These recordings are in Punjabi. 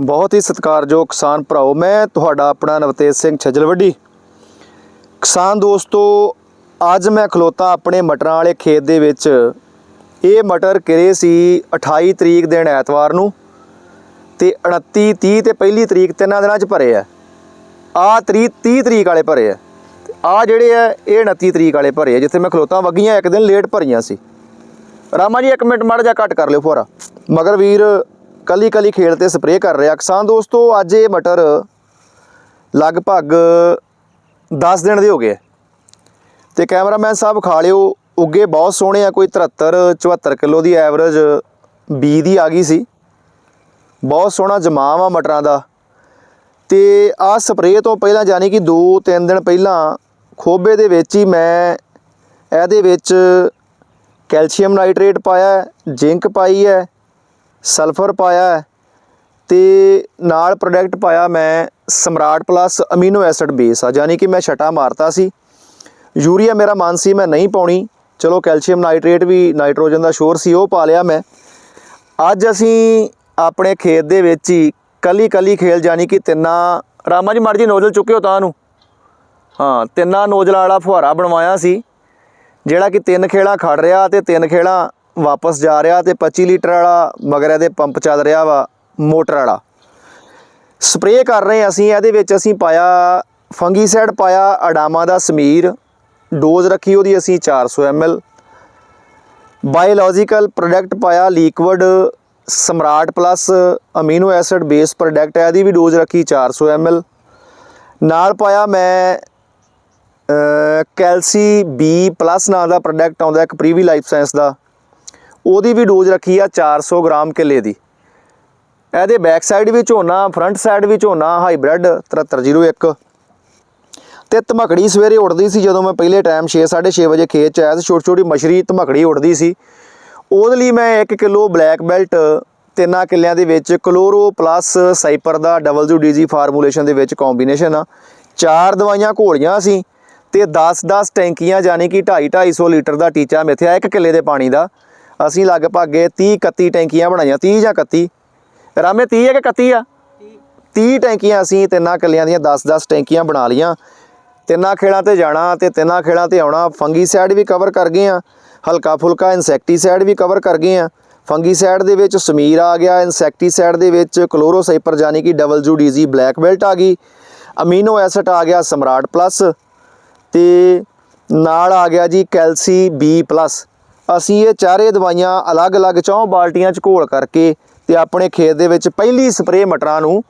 ਬਹੁਤ ਹੀ ਸਤਿਕਾਰਯੋਗ ਕਿਸਾਨ ਭਰਾਓ, ਮੈਂ ਤੁਹਾਡਾ ਆਪਣਾ ਨਵਤੇਜ ਸਿੰਘ ਛਜਲਵੱਡੀ। ਕਿਸਾਨ ਦੋਸਤੋ, ਅੱਜ ਮੈਂ ਖਲੋਤਾ ਆਪਣੇ ਮਟਰਾਂ ਵਾਲੇ ਖੇਤ ਦੇ ਵਿੱਚ। ਇਹ ਮਟਰ ਕਿਰੇ ਸੀ 28 ਤਰੀਕ ਦਿਨ ਐਤਵਾਰ ਨੂੰ ਤੇ 29 30 ਤੇ ਪਹਿਲੀ ਤਰੀਕ ਤਿੰਨਾਂ ਦਿਨਾਂ ਚ ਭਰੇ ਆ। ਆ ਤਰੀਕ 30 ਤਰੀਕ ਵਾਲੇ ਭਰੇ ਆ। ਆ ਜਿਹੜੇ ਆ, ਇਹ 29 ਤਰੀਕ ਵਾਲੇ ਭਰੇ ਆ, ਜਿੱਥੇ ਮੈਂ ਖਲੋਤਾ, ਵਗੀਆਂ ਇੱਕ ਦਿਨ ਲੇਟ ਭਰੀਆਂ ਸੀ। ਰਾਮਾ ਜੀ, ਇੱਕ ਮਿੰਟ ਮਾੜਾ ਜਿਹਾ ਘੱਟ ਕਰ ਲਿਓ ਫੋਰਾ ਮਗਰ ਵੀਰ ਕੱਲੀ ਕੱਲੀ ਖੇਲ ਤੇ ਸਪਰੇਅ ਕਰ ਰਿਹਾ। ਕਿਸਾਨ ਦੋਸਤੋ, ਅੱਜ ਇਹ ਮਟਰ ਲਗਭਗ 10 ਦਿਨ ਦੇ ਹੋ ਗਏ। ਤੇ ਕੈਮਰਾਮੈਨ ਸਾਹਿਬ, ਖਾ ਲਿਓ। ਉੱਗੇ ਬਹੁਤ ਸੋਹਣੇ ਆ, ਕੋਈ 73 74 ਕਿਲੋ ਦੀ ਐਵਰੇਜ ਬੀ ਦੀ ਆ ਗਈ ਸੀ। ਬਹੁਤ ਸੋਹਣਾ ਜਮਾਵ ਆ ਮਟਰਾਂ ਦਾ। ਤੇ ਆ ਸਪਰੇਅ ਤੋਂ ਪਹਿਲਾਂ ਯਾਨੀ ਕਿ 2-3 ਦਿਨ ਪਹਿਲਾਂ ਖੋਬੇ ਦੇ ਵਿੱਚ ਹੀ ਮੈਂ ਇਹਦੇ ਵਿੱਚ ਕੈਲਸ਼ੀਅਮ ਨਾਈਟ੍ਰੇਟ ਪਾਇਆ, ਜ਼ਿੰਕ ਪਾਈ ਹੈ। ਸਲਫਰ ਪਾਇਆ ਹੈ ਤੇ ਨਾਲ ਪ੍ਰੋਡਕਟ ਪਾਇਆ ਮੈਂ ਸਮਰਾਟ ਪਲੱਸ ਅਮੀਨੋ ਐਸਿਡ ਬੇਸ ਆ, ਯਾਨੀ ਕਿ ਮੈਂ ਛਟਾ ਮਾਰਤਾ ਸੀ। ਯੂਰੀਆ ਮੇਰਾ ਮਨ ਸੀ, ਮੈਂ ਨਹੀਂ ਪਾਉਣੀ। ਚਲੋ ਕੈਲਸ਼ੀਅਮ ਨਾਈਟ੍ਰੇਟ ਵੀ ਨਾਈਟ੍ਰੋਜਨ ਦਾ ਸ਼ੋਰ ਸੀ, ਉਹ ਪਾ ਲਿਆ ਮੈਂ। ਅੱਜ ਅਸੀਂ ਆਪਣੇ ਖੇਤ ਦੇ ਵਿੱਚ ਹੀ ਕੱਲੀ ਕੱਲੀ ਖੇਲ ਜਾਨੀ ਕਿ ਤਿੰਨਾਂ, ਰਾਮਾ ਜੀ ਮਰਜ਼ੀ ਨੋਜ਼ਲ ਚੁੱਕਿਓ ਤਾਂ ਨੂੰ। ਹਾਂ, ਤਿੰਨਾਂ ਨੋਜ਼ਲਾਂ ਵਾਲਾ ਫੁਹਾਰਾ ਬਣਵਾਇਆ ਸੀ, ਜਿਹੜਾ ਕਿ ਤਿੰਨ ਖੇਲਾਂ ਖੜ ਰਿਹਾ ਤੇ ਤਿੰਨ ਖੇਲਾਂ ਵਾਪਸ ਜਾ ਰਿਹਾ ਤੇ 25 ਲੀਟਰ ਵਾਲਾ ਮਗਰ ਇਹਦੇ ਪੰਪ ਚੱਲ ਰਿਹਾ ਵਾ, ਮੋਟਰ ਵਾਲਾ। ਸਪਰੇਅ ਕਰ ਰਹੇ ਅਸੀਂ, ਇਹਦੇ ਵਿੱਚ ਅਸੀਂ ਪਾਇਆ ਫੰਗੀਸਾਈਡ ਪਾਇਆ ਅਡਾਮਾ ਦਾ ਸਮੀਰ, ਡੋਜ਼ ਰੱਖੀ ਉਹਦੀ ਅਸੀਂ 400 ml ਬਾਇਓਲੋਜੀਕਲ ਪ੍ਰੋਡਕਟ ਪਾਇਆ liquid, Samrat plus amino acid base product ਹੈ, ਇਹਦੀ ਵੀ ਡੋਜ਼ ਰੱਖੀ 400 ml ਨਾਲ ਪਾਇਆ ਮੈਂ ਕੈਲਸੀ ਬੀ ਪਲੱਸ ਨਾਂ ਦਾ ਪ੍ਰੋਡਕਟ ਆਉਂਦਾ, ਇੱਕ ਪ੍ਰੀਵੀ ਲਾਈਫ ਸਾਇੰਸ ਦਾ। ਉਹਦੀ ਵੀ ਡੋਜ਼ ਰੱਖੀ ਆ 400 ਗ੍ਰਾਮ ਕਿੱਲੇ ਦੀ। ਇਹਦੇ ਬੈਕ ਸਾਈਡ ਵੀ ਝੋਨਾ ਫਰੰਟ ਸਾਈਡ ਵੀ ਝੋਨਾ ਹਾਈਬ੍ਰਿਡ 7301 ਤੇ ਧਮਕੜੀ ਸਵੇਰੇ ਉੱਡਦੀ ਸੀ ਜਦੋਂ ਮੈਂ ਪਹਿਲੇ ਟਾਈਮ 6 6:30 ਵਜੇ ਖੇਤ ਚ ਆਇਆ ਸੀ, ਛੋਟੀ ਛੋਟੀ ਮਛਰੀ ਧਮਕੜੀ ਉੱਡਦੀ ਸੀ। ਉਹਦੇ ਲਈ ਮੈਂ 1 ਕਿਲੋ ਬਲੈਕ ਬੈਲਟ ਤਿੰਨਾਂ ਕਿੱਲਿਆਂ ਦੇ ਵਿੱਚ ਕਲੋਰੋ ਪਲੱਸ ਸਾਈਪਰ ਦਾ WDG ਫਾਰਮੂਲੇਸ਼ਨ ਦੇ ਵਿੱਚ ਕੰਬੀਨੇਸ਼ਨ ਆ। ਚਾਰ ਦਵਾਈਆਂ ਘੋਲੀਆਂ ਸੀ ਤੇ 10-10 ਟੈਂਕੀਆਂ ਯਾਨੀ ਕਿ 2.5 250 ਲੀਟਰ ਦਾ ਟੀਚਾ ਮਿੱਥਿਆ ਇੱਕ ਕਿੱਲੇ ਦੇ ਪਾਣੀ ਦਾ। ਅਸੀਂ ਲਗਭਗ 30 31 ਟੈਂਕੀਆਂ ਬਣਾਈਆਂ 30 ਜਾਂ 31 ਰਾਮੇ 30 ਹੈ ਕਿ 31 ਆ? 30 ਟੈਂਕੀਆਂ ਅਸੀਂ ਤਿੰਨਾਂ ਕਿੱਲਿਆਂ ਦੀਆਂ 10-10 ਟੈਂਕੀਆਂ ਬਣਾ ਲੀਆਂ ਤਿੰਨਾਂ ਖੇਲਾਂ ਤੇ ਜਾਣਾ ਤੇ ਤਿੰਨਾਂ ਖੇਲਾਂ ਤੇ ਆਉਣਾ ਫੰਗੀਸਾਈਡ ਵੀ ਕਵਰ ਕਰ ਗਏ ਆ ਹਲਕਾ ਫੁਲਕਾ ਇਨਸੈਕਟੀਸਾਈਡ ਵੀ ਕਵਰ ਕਰ ਗਏ ਆ। ਫੰਗੀਸਾਈਡ ਦੇ ਵਿੱਚ ਸਮੀਰ ਆ ਗਿਆ, ਇਨਸੈਕਟੀਸਾਈਡ ਦੇ ਵਿੱਚ ਕਲੋਰੋਸਾਈਪਰ ਯਾਨੀ ਕਿ WDG ਬਲੈਕ ਬੈਲਟ ਆ ਗਈ, ਅਮੀਨੋ ਐਸਿਡ ਆ ਗਿਆ ਸਮਰਾਟ ਪਲੱਸ ਤੇ ਨਾਲ ਆ ਗਿਆ ਜੀ ਕੈਲਸੀ ਬੀ ਪਲੱਸ। ਅਸੀਂ ਇਹ ਚਾਰੇ ਦਵਾਈਆਂ ਅਲੱਗ-ਅਲੱਗ ਚੌਂ ਬਾਲਟੀਆਂ ਚ ਘੋਲ ਕਰਕੇ ਤੇ ਆਪਣੇ ਖੇਤ ਦੇ ਵਿੱਚ ਪਹਿਲੀ ਸਪਰੇਅ ਮਟਰਾਂ ਨੂੰ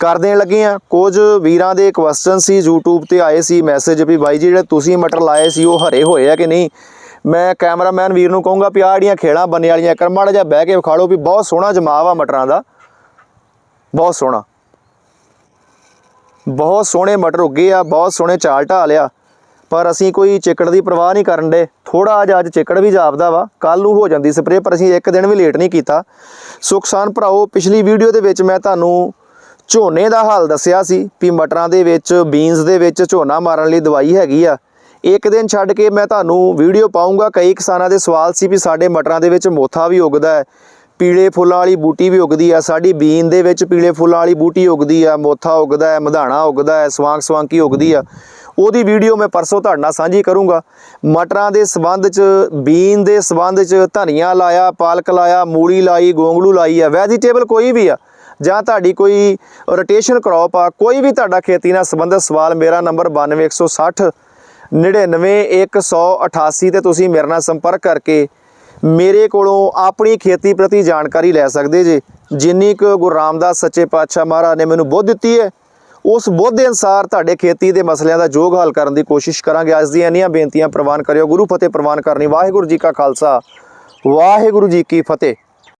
ਕਰ ਦੇਣ ਲੱਗੇ ਆ ਕੁਝ ਵੀਰਾਂ ਦੇ ਕੁਐਸਚਨ ਸੀ, YouTube ਤੇ ਆਏ ਸੀ ਮੈਸੇਜ ਵੀ, ਬਾਈ ਜੀ, ਜਿਹੜੇ ਤੁਸੀਂ ਮਟਰ ਲਾਏ ਸੀ, ਉਹ ਹਰੇ ਹੋਏ ਆ ਕਿ ਨਹੀਂ? ਮੈਂ ਕੈਮਰਾਮੈਨ ਵੀਰ ਨੂੰ ਕਹੂੰਗਾ ਵੀ ਆਹ ਜਿਹੜੀਆਂ ਖੇਲਾਂ ਬੰਨੇ ਵਾਲੀਆਂ ਕਰ, ਮਾੜਾ ਜਿਹਾ ਬਹਿ ਕੇ ਵਿਖਾ ਲਓ ਵੀ ਬਹੁਤ ਸੋਹਣਾ ਜਮਾਵ ਆ ਮਟਰਾਂ ਦਾ। ਬਹੁਤ ਸੋਹਣਾ। ਬਹੁਤ ਸੋਹਣੇ ਮਟਰ ਉੱਗੇ ਆ, ਬਹੁਤ ਸੋਹਣੇ ਚਾਲ ਢਾਲ ਆ। ਪਰ ਅਸੀਂ ਕੋਈ ਚਿੱਕੜ ਦੀ ਪਰਵਾਹ ਨਹੀਂ ਕਰਨ ਦੇ। ਥੋੜਾ ਜਿਹਾ ਅੱਜ ਚਿੱਕੜ ਵੀ ਜਾਪਦਾ ਵਾ। ਕੱਲ ਨੂੰ ਹੋ ਜਾਂਦੀ ਸਪਰੇਅ, ਪਰ ਅਸੀਂ ਇੱਕ ਦਿਨ ਵੀ ਲੇਟ ਨਹੀਂ ਕੀਤਾ। ਸੋ ਕਿਸਾਨ ਭਰਾਓ ਪਿਛਲੀ ਵੀਡੀਓ ਦੇ ਵਿੱਚ ਮੈਂ ਤੁਹਾਨੂੰ ਝੋਨੇ ਦਾ ਹਾਲ ਦੱਸਿਆ ਸੀ ਵੀ ਮਟਰਾਂ ਦੇ ਵਿੱਚ, ਬੀਨਸ ਦੇ ਵਿੱਚ ਝੋਨਾ ਮਾਰਨ ਲਈ ਦਵਾਈ ਹੈਗੀ ਆ। ਇੱਕ ਦਿਨ ਛੱਡ ਕੇ ਮੈਂ ਤੁਹਾਨੂੰ ਵੀਡੀਓ ਪਾਉਂਗਾ ਕਈ ਕਿਸਾਨਾਂ ਦੇ ਸਵਾਲ ਸੀ ਵੀ ਸਾਡੇ ਮਟਰਾਂ ਦੇ ਵਿੱਚ ਮੋਥਾ ਵੀ ਉਗਦਾ ਹੈ। ਪੀਲੇ ਫੁੱਲਾਂ ਵਾਲੀ ਬੂਟੀ ਵੀ ਉਗਦੀ ਆ। ਸਾਡੀ ਬੀਨ ਦੇ ਵਿੱਚ ਪੀਲੇ ਫੁੱਲਾਂ ਵਾਲੀ ਬੂਟੀ ਉਗਦੀ ਆ। ਮੋਥਾ ਉਗਦਾ ਹੈ, ਮਧਾਣਾ ਉਗਦਾ ਹੈ ਸਵਾਂਗ ਸਵਾਂਕੀ ਉਗਦੀ ਆ। ਉਹਦੀ ਵੀਡੀਓ ਮੈਂ ਪਰਸੋਂ ਤੁਹਾਡੇ ਨਾਲ ਸਾਂਝੀ ਕਰੂੰਗਾ। ਮਟਰਾਂ ਦੇ ਸਬੰਧ ਚ, ਬੀਨ ਦੇ ਸਬੰਧ ਚ ਧਨੀਆ ਲਾਇਆ, ਪਾਲਕ ਲਾਇਆ, ਮੂਲੀ ਲਾਈ, ਗੋਂਗਲੂ ਲਾਈ ਆ, ਵੈਜੀਟੇਬਲ ਕੋਈ ਵੀ ਆ, ਜਾਂ ਤੁਹਾਡੀ ਕੋਈ ਰੋਟੇਸ਼ਨ ਕ੍ਰੌਪ ਆ, ਕੋਈ ਵੀ ਤੁਹਾਡਾ ਖੇਤੀ ਨਾਲ ਸੰਬੰਧਿਤ ਸਵਾਲ, ਮੇਰਾ ਨੰਬਰ 92160 99188 ਤੇ ਤੁਸੀਂ ਮੇਰੇ ਨਾਲ ਸੰਪਰਕ ਕਰਕੇ ਮੇਰੇ ਕੋਲੋਂ ਆਪਣੀ ਖੇਤੀ ਪ੍ਰਤੀ ਜਾਣਕਾਰੀ ਲੈ ਸਕਦੇ ਜੇ। ਜਿੰਨੀ ਕੁ ਗੁਰੂ ਰਾਮਦਾਸ ਸੱਚੇ ਪਾਤਸ਼ਾਹ ਮਹਾਰਾਜ ਨੇ ਮੈਨੂੰ ਬੁੱਧ ਦਿੱਤੀ ਹੈ ਉਸ ਬੋਧ ਦੇ ਅਨਸਾਰ ਤੁਹਾਡੇ ਖੇਤੀ ਦੇ ਮਸਲਿਆਂ ਦਾ ਜੋਗ ਹੱਲ ਕਰਨ ਦੀ ਕੋਸ਼ਿਸ਼ ਕਰਾਂਗੇ। ਅੱਜ ਦੀਆਂ ਇੰਨੀਆਂ ਬੇਨਤੀਆਂ ਪ੍ਰਵਾਨ ਕਰਿਓ। ਗੁਰੂ ਫਤਿਹ ਪ੍ਰਵਾਨ ਕਰਨੀ। ਵਾਹਿਗੁਰੂ ਜੀ ਕਾ ਖਾਲਸਾ। ਵਾਹਿਗੁਰੂ ਜੀ ਕੀ ਫਤਿਹ।